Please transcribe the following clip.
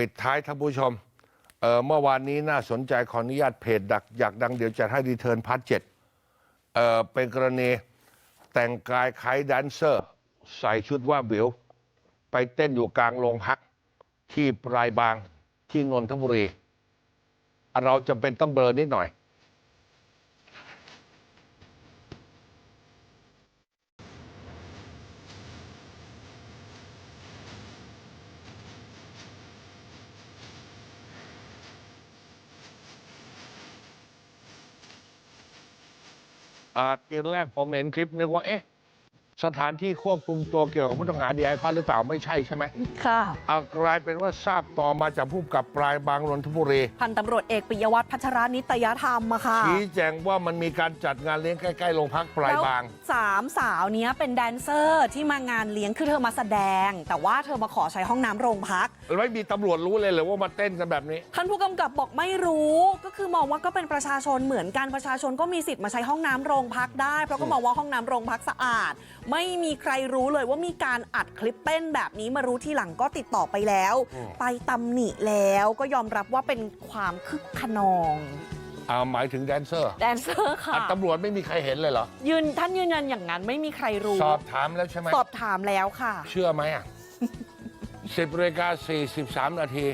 ปิดท้ายท่านผู้ชมเเมื่อวานนี้น่าสนใจขออนุญาตเพจดักอยากดังเดี๋ยวจะให้ดีเทิร์นพาร์ทเจ็ดเเป็นกรณีแต่งกายคล้ายแดนเซอร์ ใส่ชุดว่าบิวไปเต้นอยู่กลางโรงพัก ที่ปลายบางที่นนทบุรี เราจำเป็นต้องเบลอนิดหน่อย อ่าทีแรกผมเห็นคลิปนึกว่าเอ๊ะ สถานที่ควบคุมตัวเกี่ยวกับผู้ต้องหาดีไอพันหรือเปล่าไม่ใช่ใช่ไหมค่ะเอากลายเป็นว่าทราบต่อมาจากผู้กำกับปลายบางนนทบุรีพันตำรวจเอกปิยวัฒน์พัชรานิตยธรรมอะค่ะชี้แจงว่ามันมีการจัดงานเลี้ยงใกล้ๆโรงพักปลายบางแล้วสามสาวเนี้ยเป็นแดนเซอร์ที่มางานเลี้ยงคือเธอมาแสดง แต่ว่าเธอมาขอใช้ห้องน้ำโรงพักไม่มีตำรวจรู้เลยเหรือว่ามาเต้นกันแบบนี้ท่านผู้กำกับบอกไม่รู้ก็คือมองว่าก็เป็นประชาชนเหมือนกันประชาชนก็มีสิทธิ์มาใช้ห้องน้ำโรงพักได้เพราะก็มองว่าห้องน้ำโรงพักสะอาดไม่มีใครรู้เลยว่ามีการอัดคลิปเต้นแบบนี้มารู้ทีหลังก็ติดต่อไปแล้ว อืม ไปตำหนิแล้วก็ยอมรับว่าเป็นความคึกขนอง อ่าหมายถึงแดนเซอร์แดนเซอร์ค่ะ อะตำรวจไม่มีใครเห็นเลยเหรอ ยืนท่านยืนยันอย่างนั้นไม่มีใครรู้ สอบถามแล้วใช่ไหม สอบถามแล้วค่ะ เชื่อไหมอะ สิบนาฬิกาสี่สิบสามนาที